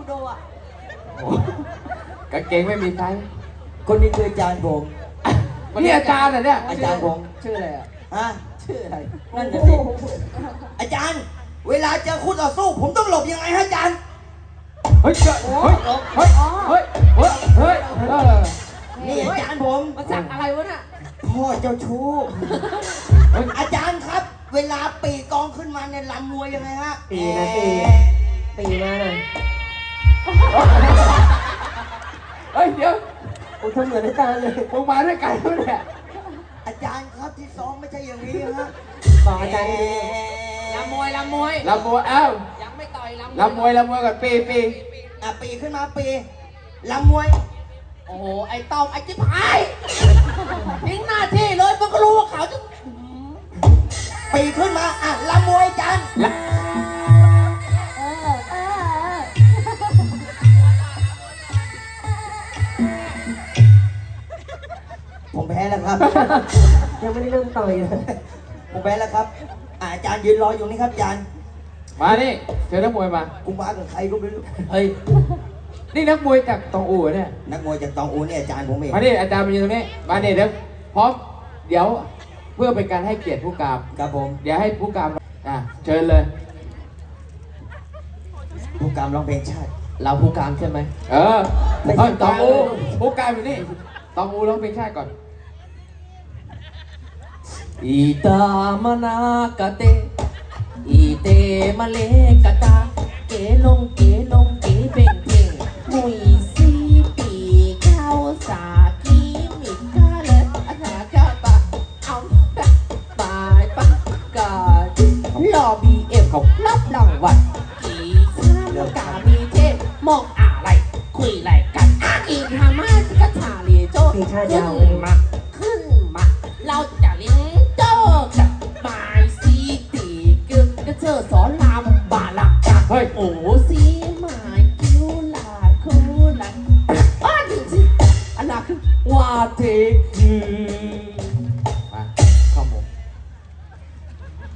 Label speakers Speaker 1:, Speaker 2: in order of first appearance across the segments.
Speaker 1: ยูโดอะ
Speaker 2: กางเกงไม่มีไซส์
Speaker 3: คนนี้คืออาจารย์ผม
Speaker 2: นี่อาจารย์เหรอเนี่ย
Speaker 3: อาจารย์ผม
Speaker 2: ชื่ออะไรอะ
Speaker 3: ฮะ
Speaker 2: ชื่ออะไร
Speaker 3: นั่นน่ะสิอาจารย์ เวลาเจอคู่ต่อสู้ ผมต้องหลบยังไงฮะอาจารย์
Speaker 2: เฮ้ยเจ้าเฮ้ยเฮ้ยเฮ้ยเฮ้ยเฮ้ยเออ
Speaker 3: นี่อาจารย์ผม
Speaker 1: มาจากอะไรวะน่ะ
Speaker 3: พ่อเจ้าชู้
Speaker 2: เฮ้ย
Speaker 3: อาจารย์ครับ เวลาปีกองขึ้นมาเนี่ยลำมวยยังไงฮะ
Speaker 4: ปีนะปี โอ้ทำเหมือนอาจารย์เลย
Speaker 2: มึงมาด้วยกันแล้วเนี่ย
Speaker 3: อาจารย์ครับที่ซ้อมไม่ใช่อย่างนี้ฮะ
Speaker 4: บอกอาจารย์ดี
Speaker 1: ลำมวยลำมวย
Speaker 2: ลำมวยเอ้า
Speaker 1: ยังไม่ต่อยลำ
Speaker 2: ลำมวยลำมวยก่อนปีปี
Speaker 3: อะปีขึ้นมาปีลำมวย
Speaker 1: โอ้โหไอ้ต้อมไอ้จิ๊บหายทิ้งหน้าที่เลยมันก็รู้ว่าเขาจะ
Speaker 3: ปีขึ้นมาอะลำมวยอาจารย์
Speaker 1: เยั
Speaker 4: งไม่ได้เริ่มต่อยเลย
Speaker 3: ผมแพ้แล้วครับอะอาจารย์ยืนรออยู่นี่ครับอาจารย์
Speaker 2: มานี่เชิญนักมวยมา
Speaker 3: กูมากับใครก็ไม่รู้
Speaker 2: เฮ้ย นี่นักมวยจากตองอู่เนี่ย
Speaker 3: นักมวยจากตองอูเนี่ยอาจารย์ผมเอง
Speaker 2: มาดิอาจารย์มาอยู่ตรงนี้ มาดิเดี๋ยวพร้อมเดี๋ยวเพื่อเป็นการให้เกียรติผู้กำกับ
Speaker 3: ครับผม
Speaker 2: เดี๋ยวให้ผู้กำกับอะเชิญเลย
Speaker 3: ผู้การร้องเพลงชาติ
Speaker 1: เราผู้การใช่ไหม
Speaker 2: เออเฮ้ยตองอูผู้กำกับอยู่นี่ตองอูร้องเพลงชาติก่อน
Speaker 1: อีตามานากะเต อีเตมาเลกะตา เกลงเกลงเกเป่งเป่งมุยซีปีเข้าสากีมิกาเลยอาณากะปะเอาปะปายปะกาดิลอบีเอ็มของรับรางวัลอีข้ามกามีเทพมองอะไร คุยอะไรกันอาอีทามาสกะชาลีโจ
Speaker 4: เพลงชาติ
Speaker 1: ขึ้
Speaker 4: ยาวนเลย
Speaker 1: มา ขึ้นมา เรา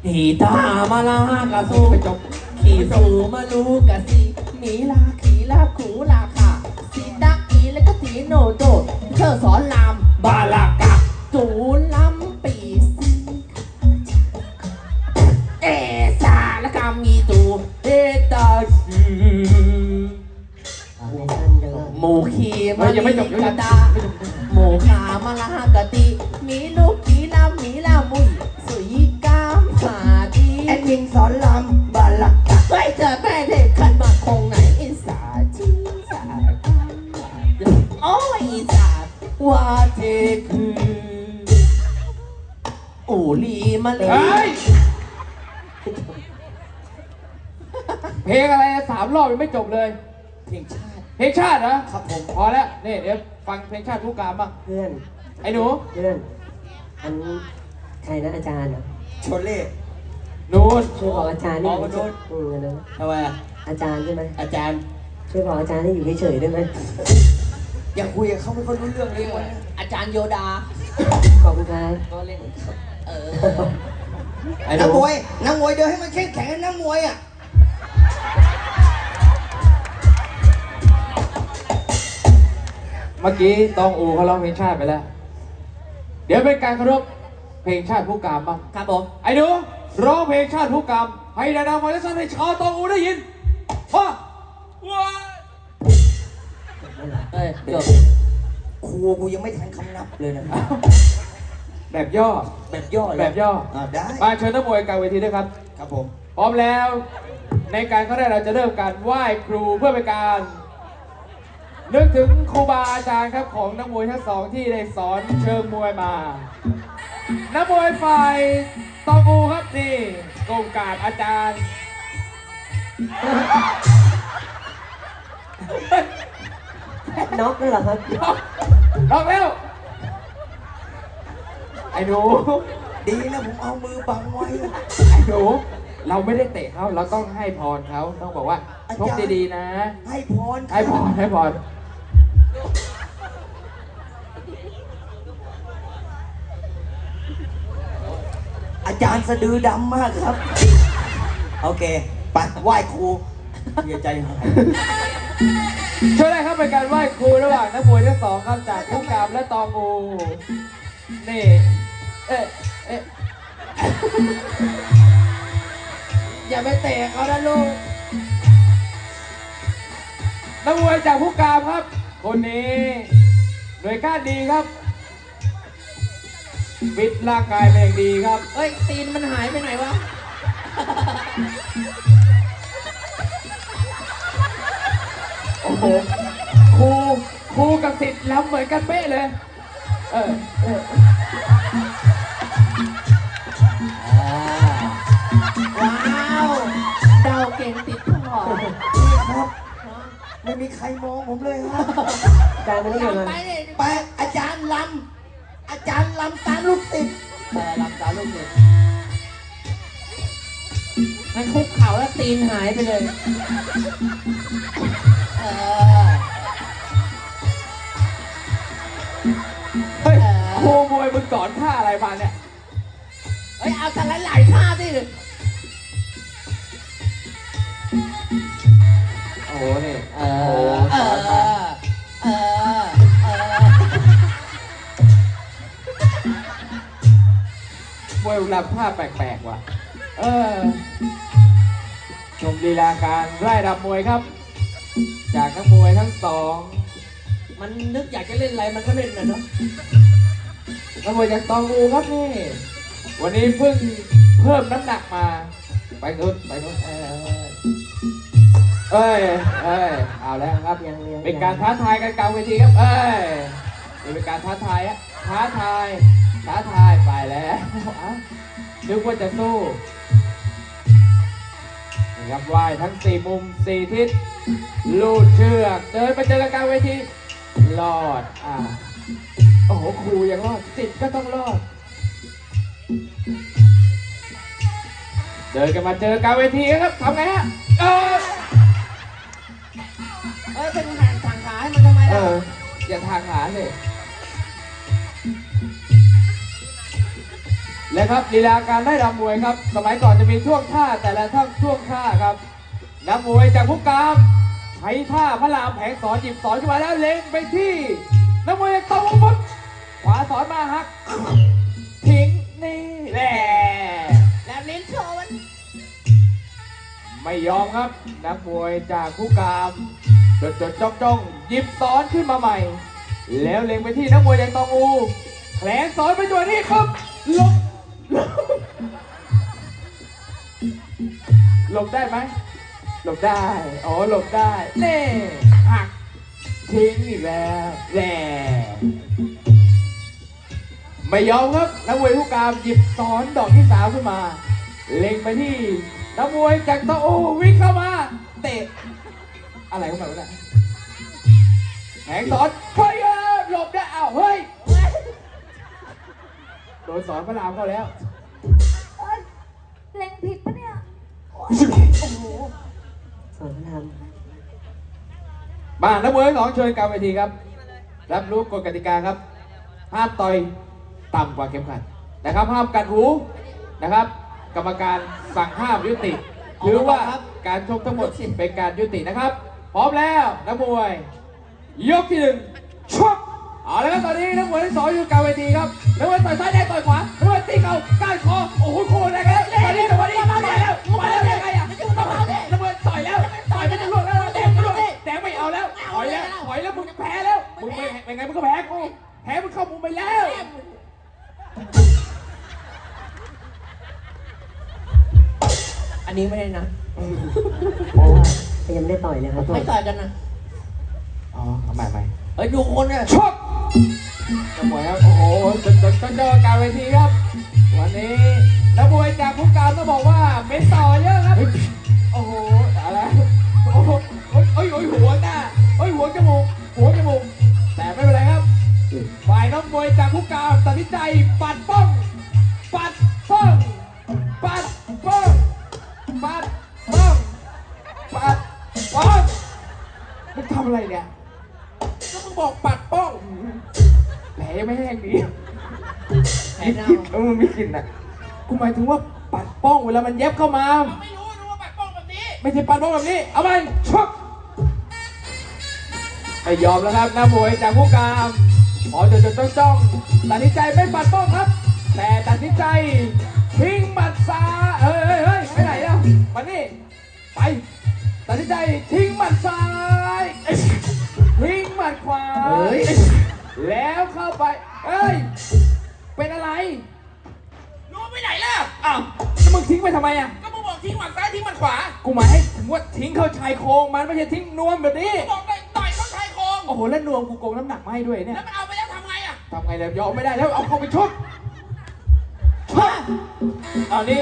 Speaker 1: อีตามาลากะสู
Speaker 2: ไปจบ
Speaker 1: ขี่สูมาลูกะสีมีลาขีลาคูลาค่ะสีตักอีแล้วก็สีโนโดเธอสอนรามบาลากะจูลำปีซีเอซาและกามีตูเอตาชื
Speaker 4: ในท่านจังเลย
Speaker 1: หมูขี
Speaker 2: เฮ้
Speaker 1: มาย
Speaker 2: ยังไม่จบ
Speaker 1: ลี
Speaker 2: ยังไม่จบ
Speaker 1: กะตาหมูขามาลากะติ ยังไม่
Speaker 2: จบเลย
Speaker 3: เพลงชาติ
Speaker 2: เพลงชาตินะครับ
Speaker 3: ผม
Speaker 2: พอแล้วนี่เดี๋ยวฟังเพลงชาติผู้กำกับบ้าง
Speaker 4: เพื่อน
Speaker 2: ไอ้หนู
Speaker 4: เพื่อนอันใครนะอาจารย์เหรอ
Speaker 3: โชเล่
Speaker 2: นูน
Speaker 4: ช่วยบอกอาจารย์นี่
Speaker 3: บอกว่าโดน
Speaker 4: อืมนะ
Speaker 3: ทำไมอะ
Speaker 4: อาจารย์ใช่ไหม
Speaker 3: อาจารย์
Speaker 4: ช่วยบอกอาจารย์ให้อยู่เฉยๆได้ไหม
Speaker 3: อย่าคุยกับเขาไม่ค่อยรู้เรื่องเลยวันนี้
Speaker 1: อาจารย์โยดา
Speaker 4: ขอบคุณครับ
Speaker 1: ก็เล่น เออ
Speaker 2: ไอ้ห
Speaker 3: นั
Speaker 2: นู
Speaker 3: กมวยนักมวยเดินให้มันเข้มแข็งนะนักมวยอะ
Speaker 2: มื่อกี้ตองอูเขาร้องเพลงชาติไปแล้ว เดี๋ยวเป็นการเคารพเพลงชาติผู้กำบ้าง
Speaker 1: ครับผม
Speaker 2: ไอ้หนูร้องเพลงชาติผู้กำให้ดังๆมาจะสั่นให้ชาวตองอูได้ยินว่าว้า
Speaker 1: เอ้ยจบ
Speaker 3: ครูกูยังไม่ทันคำนับเลยนะ
Speaker 2: แบบย่อ
Speaker 3: แบบย่อเลย
Speaker 2: แบบย่อ
Speaker 3: อ่าได้
Speaker 2: มาเชิญนักมวยกลางเวทีด้วยครับ
Speaker 3: ครับผม
Speaker 2: พร้อมแล้ว ในการเข้าแรกเราจะเริ่มการไหว้ครูเพื่อเป็นการ นึกถึงครูบาอาจารย์ครับของนักมวยทั้งสองที่ได้สอนเชิงมวยมา นักมวยฝ่ายตองอูครับนี่กงการอาจารย์
Speaker 4: น็อกด้วยเหรอครับ
Speaker 2: ลองแล้วไอ้หนู
Speaker 3: ดีนะผมเอามือบังไว้อะ
Speaker 2: ไอ้หนูเราไม่ได้เตะเขาเราต้องให้พรเขาต้องบอกว่าชกดีๆนะ
Speaker 3: ให้พร
Speaker 2: ให้พรให้พร
Speaker 3: อาจารย์สะดือดำมากครับ โอเค ไปไหว้ครูอย่าใจหาย
Speaker 2: ช่วยได้ครับเป็นการไหว้ครูระหว่างนักมวยทั้งสองครับจากผู้กามและตองอูนี่ เอ๊ะเอ๊ะ
Speaker 1: อย่าไปเตะเขานะลูก
Speaker 2: นักมวยจากผู้กามครับ คนนี้หน่วยก้านดีครับฟิตร่างกายเป็นอย่างดีครับ
Speaker 1: เอ้ย ตีนมันหายไปไหนวะ
Speaker 2: โอ้โหครูครูกับสิทธิ์ล้ำเหมือนกันเป๊ะเลย เออเออ
Speaker 1: ว้าว เดาเก่งติดพ่อ
Speaker 3: ครับ ไม่มีใครมองผมเลยครับ
Speaker 4: อาจารย์ไม่ได้ยังไง
Speaker 1: ไปเลย
Speaker 3: ไปอาจารย์ลำอาจารย์ลำตามลูกศิษย์
Speaker 1: เออลำตาลูกเด็กมันคุกเข่าแล้วตีนหายไปเลยเออ
Speaker 2: เฮ้ยครูมวยมึงสอนท่าอะไรมาเนี่ย
Speaker 1: เฮ้ยเอาแต่หลายๆท่าดิ
Speaker 2: โอ้โหนี่ มวยรำท่าแปลกๆว่ะ เออ ชมลีลาการไล่รำมวยครับ จากนักมวยทั้งสอง
Speaker 1: มันนึกอยากจะเล่นอะไรมันก็เล่นนะเนาะ
Speaker 2: นักมวยจากตองอูครับนี่ วันนี้เพิ่งเพิ่มน้ำหนักมา ไปนู้นไปนู้นเออเอ้ยเอ้ย เอาแล้วครับ
Speaker 4: ยังยัง
Speaker 2: เป็นการท้าทายกันกลางเวทีครับ เอ้ยนี่เป็นการท้าทายอะท้าทาย ท้าทายไปแล้วเอ้านึกว่าจะสู้นี่ครับว่ายทั้งสี่มุมสี่ทิศลูดเชือกเดินไปเจอกันกลางเวทีรอดอ่าโอ้โหครูยังรอดสิทธิ์ก็ต้องรอด เดินกันมาเจอกลางเวทีครับทำไงฮะเออ
Speaker 1: เอ้ยเป็นแห่งทางขาให้มันทำไม
Speaker 2: เอ
Speaker 1: ล่ะ
Speaker 2: ออย่าทางหาเลย และครับลีลาการได้รำมวยครับ สมัยก่อนจะมีท่วงท่าแต่ละท่าท่วงท่าครับนักมวยจากผู้กามใช้ท่าพระรามแผงสอนหยิบสอนขึ้นมาแล้วเล็งไปที่นักมวยจากตะวันตกขวาสอนมาหักทิ้งนี่แหละ
Speaker 1: แล้วลิ้นโชว์มัน
Speaker 2: ไม่ยอมครับนักมวยจากผู้กามจดจดจ้องจ้องหยิบสอนขึ้นมาใหม่ แล้วเล็งไปที่นักมวยจากตองอูแผลงสอนไปตัวนี้ครับหลบ หลบได้ไหมหลบได้อ๋อหลบได้เน่หักทิ้งอีกแล้วแหล่ไม่ยอมครับนักมวยผู้กามหยิบสอนดอกที่สามขึ้นมา เล็งไปที่นักมวยจากตะโอวิ่งเข้ามา เตะ อะไรของมันวะเนี่ยแหงสอนเฮ้ยหลบได้อ้าวเฮ้ยโดนสอนพระรามเข้าแล้ว
Speaker 5: เล็งผิด
Speaker 4: สอนพระธรรม
Speaker 2: มานักมวยทั้งสองเชิญกลางเวทีครับ รับรู้กฎกติกาครับ ห้ามต่อยต่ำกว่าเข็มขัดนะครับห้ามกัดหูนะครับ กรรมการสั่งห้ามยุติหรือว่าการชกทั้งหมดเป็นการยุตินะครับ พร้อมแล้วนักมวย ยกที่หนึ่งชกเอาละครับตอนนี้นักมวยทั้งสองอยู่กลางเวทีครับนักมวยต่อยซ้ายได้ต่อยขวานักมวยตีเข่าก้านคอโอ้โหโคตรแรงเลยตอนนี้ตอนนี้มาแมึงไม่เป็นไงมึงก็แพ้กูแพ้มึงเข้ามุมไปแล้ว
Speaker 1: อันนี้ไม่ได้นะ
Speaker 2: โอ้
Speaker 4: แต่ยังไม่ได้ต่อยเลยครับ
Speaker 1: ไม่ต่อยกันนะ
Speaker 2: อ๋อเอาใหม่ใหม่
Speaker 1: เอ้ยดูคนเนี่ย
Speaker 2: ชกนักมวยครับโอ้โหจนจนจนเจอกลารเวทีครับ วันนี้นักมวยจากผู้การต้องบอกว่าเป็นต่อเยอะครับ โอ้โหอะไรโอ้โหโอ้ยโอ้ยโอ้ยหัวหน้าโอ้ยหัวจมูกหัวจมูก ฝ่ายนักมวยจากผู้การตัดสินใจปัดป้อง ปัดป้อง ปัดป้อง ปัดป้อง ปัดป้องมึงทำอะไรเนี่ยก็มึงบอกปัดป้องแผลยังไม่แห้งดี
Speaker 1: แผลเน่า
Speaker 2: เออมีกลิ่นอะกูหมายถึงว่าปัดป้องเวลามันเย็บเข้ามา
Speaker 1: ไม่รู้รู้ว่าปัดป้องแบบนี้
Speaker 2: ไม่ใช่ปัดป้องแบบนี้ เอาไปชกไม่ยอมแล้วครับนักมวยจากผู้กาม หมอจดจดจ้องจ้องตัดสินใจไม่ปัดป้องครับ แต่ตัดสินใจทิ้งหมัดซ้ายเฮ้ยเฮ้ยเฮ้ยไปไหนแล้วมานี่ไปตัดสินใจทิ้งหมัดซ้ายเอ้ยทิ้งหมัดขวา
Speaker 1: เฮ้ย
Speaker 2: แล้วเข้าไปเอ้ยเป็นอะไร
Speaker 6: รู้ไปไหนล่ะ
Speaker 2: อ้าวแล้วมึงทิ้งไปทำไมอะ
Speaker 6: ก็มึงบอกทิ้งหมัดซ้ายทิ้งหมัดขวา
Speaker 2: กูหมายให้ถึงว่าทิ้งเข้าชายโครงมันไม่ใช่ทิ้งนวมแบบนี้
Speaker 6: บอกไปต่อยเข้าชายโครง
Speaker 2: โอ้โหแล้วนวมกูโกงน้ำหนักมาให้ด้วยเนี่ย
Speaker 6: แล้วมันเอาไปแล้ว ทำไงอะ
Speaker 2: ทำไงแล้วยอมไม่ได้แล้วเอาเข้าไปชกชกตอนนี้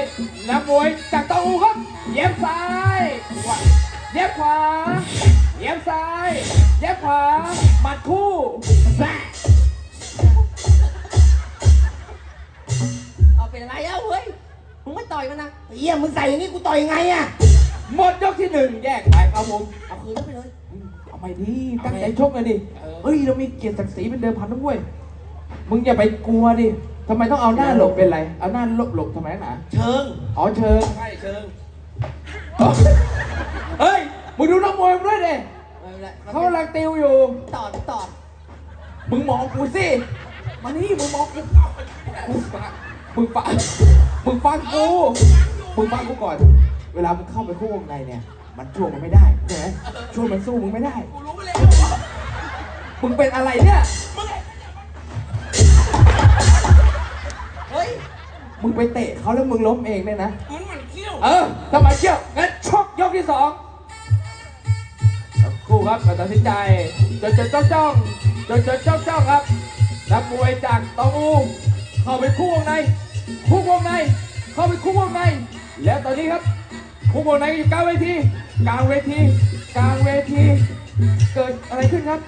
Speaker 2: นักมวยจากตองอูครับเย็บซ้ายขวาเย็บขวาเย็บซ้ายเย็บขวาหมัดคู่แซ่
Speaker 1: เอาเป็นอะไรแล้วเฮ้ยมึงไม่ต่อยมันนะ
Speaker 3: เฮียมึงใส่อย่างนี้กูต่อยยังไงอะ
Speaker 2: หมดยกที่หนึ่งแยกไปครับผม
Speaker 1: เอาคืนแล้วไปเลย
Speaker 2: เอาไปดิตั้งใจชกเลยดิเฮ้ยเรามีเกียรติศักดิ์ศรีเป็นเดิมพันนะเว้ย มึงอย่าไปกลัวดิทำไมต้องเอาหน้าหลบเป็นไร เอาหน้าหลบหลบทำไมหนา
Speaker 3: เชิง
Speaker 2: อ๋อเชิง
Speaker 6: ใช่เชิง
Speaker 2: เฮ้ย มึงดูนักมวยมึงด้วยดิ
Speaker 1: ไม่เป็นไร
Speaker 2: เขากำลังติวอยู่
Speaker 1: ต่อต่อ
Speaker 2: มึงมองกูสิมานี่มึงมองกูกูฟังมึงฟังมึงฟังกู มึงฟังกูก่อน เวลามึงเข้าไปคู่วงในเนี่ย มันช่วงมันไม่ได้ใช่ไหมช่วงมันสู้มึงไม่ได้
Speaker 6: กูรู้ไปแล้ว
Speaker 2: มึงเป็นอะไรเนี่ย
Speaker 6: มึง
Speaker 2: ไปเตะเขาแล้วมึงล้มเองเนี่ยนะ
Speaker 6: มันหมันเขี้ยว
Speaker 2: เออทำไมเชี่ยวงั้นชกยกที่สองทั้งคู่ครับมาตัดสินใจจดจดจ้องจ้องจดจดจ้องจ้องครับนักมวยจากตองอูเข้าไปคู่วงใน คู่วงใน เข้าไปคู่วงใน แล้วตอนนี้ครับ คู่วงในก็อยู่กลางเวที กลางเวที กลางเวที เกิดอะไรขึ้นครับ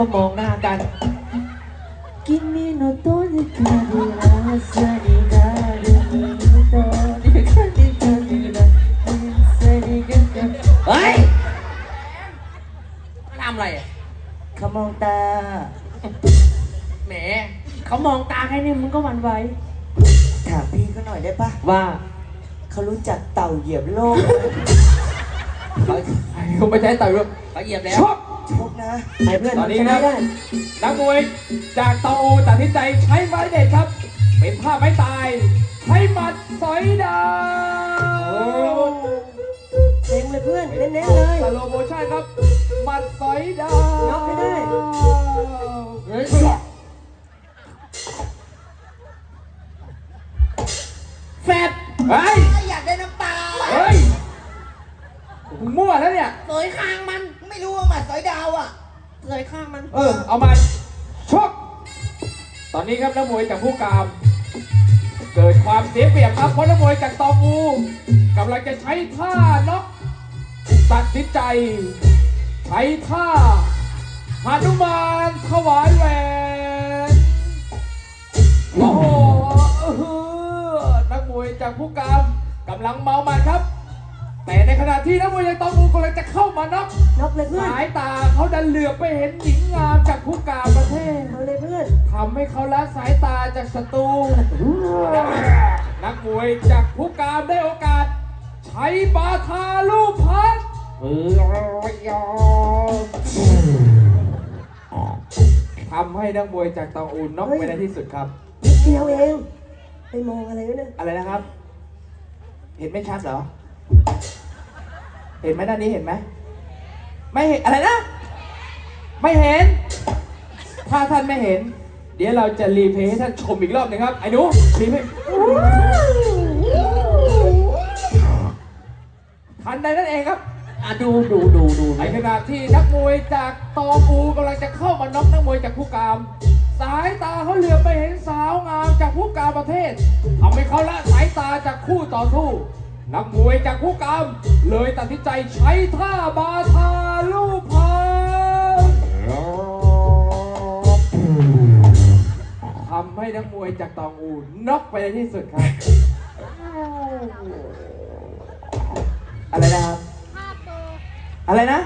Speaker 1: ก็มองหน้ากันกินมีโนโตะนิคาดิลาซาดิกาดิมิโตะนิคาดิคาดิลาซาดิกาดิเฮ้ย
Speaker 6: มันทำอะไรอะ
Speaker 1: เขามองตา
Speaker 6: แหมเขามองตาแค่นี้มึงก็หวันไหว
Speaker 3: ถามพี่เขาหน่อยได้ปะ
Speaker 1: ว่า
Speaker 3: เขารู้จักเต่าเหยียบโลก
Speaker 1: เขา
Speaker 2: เขาไม่ใช่ต่อยแบบ
Speaker 1: เขาเหยียบแล้ว
Speaker 2: ชก
Speaker 3: ชกนะ
Speaker 1: ไอ้เพื่อน
Speaker 2: ตอนนี้
Speaker 1: ช
Speaker 2: ครั
Speaker 1: นะ
Speaker 2: บ
Speaker 1: ได้
Speaker 2: นักมวยจากตองอูตัดสินใจใช้ไม้เด็ดครับ เป็นท่าไม้ตาย ใช้หมัดสอยดาว
Speaker 4: เต็งเลยเพื่อนเน้นๆเลย
Speaker 2: สโลโมชั่นครับหมัดสอยดาว
Speaker 1: เอา
Speaker 2: มาชกตอนนี้ครับนักมวยจากผู้กาม เกิดความเสียเปรียบครับเพราะนักมวยจากตองอูกำลังจะใช้ท่าน็อกตัดสินใจ ใช้ท่าหานุมานถวายแหวนโอ้โหนักมวยจากผู้กามกำลังเมามันครับ แต่ในขณะที่นักมวยจากตองอูกำลังจะเข้ามาน็อก
Speaker 4: น็อกเลยเพื่อน
Speaker 2: สายตาเขาดันเหลือบไปเห็นหญิงงามจากผู้กามประเทศ
Speaker 4: เอาเลยเพื่อน
Speaker 2: ทำให้เขาละสายตาจากศัตรูนักมวยจากผู้กามได้โอกาส ใช้บาทาลูกพัดทำให้นักมวยจากตองอูนน็อกไปในที่สุดครับ
Speaker 4: นิดเดียวเองไปมองอะไรวะเนี่ย
Speaker 2: อะไรนะครับ เห็นไม่ชัดเหรอ เห็นไหมด้านนี้เห็นไหม ไม่เห็นอะไรนะ ไม่เห็น ถ้าท่านไม่เห็น เดี๋ยวเราจะรีเพลย์ให้ท่านชมอีกรอบหนึ่งครับ ไอ้หนูรีเพลย์ทันใดนั่นเองครับ
Speaker 1: อะดูดูดูดู
Speaker 2: ในขณะที่นักมวยจากตองอูกำลังจะเข้ามาน็อกนักมวยจากผู้กาม สายตาเขาเหลือบไปเห็นสาวงามจากผู้กามประเทศทำให้เขาละสายตาจากคู่ต่อสู้ นักมวยจากผู้กามเลยตัดสินใจใช้ท่าบาทาลูกพังทำให้นักมวยจากตองอูน็อกไปในที่สุดครับ อะไรนะครับ อะไรนะ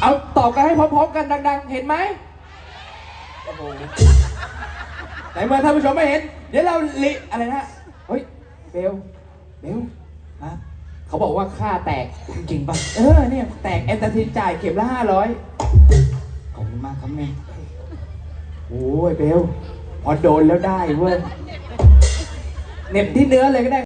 Speaker 2: เอาตอบกันให้พร้อมๆกันดัง ๆ เห็นไหมแต่เมื่อท่านผู้ชมไม่เห็น เดี๋ยวเราลิอะไรนะ เฮ้ยเบล เบล
Speaker 3: ฮะ
Speaker 2: เขาบอกว่าค่าแตก
Speaker 3: จริงป่ะ
Speaker 2: เออเนี่ย แตกแอนตาซินจ่ายเข็มละห้าร้อย
Speaker 3: ขอบคุณมากครับแม่
Speaker 2: โอ้ยเบลพอโดนแล้วได้เว้ยเหน็บที่เนื้อเลยก็ได้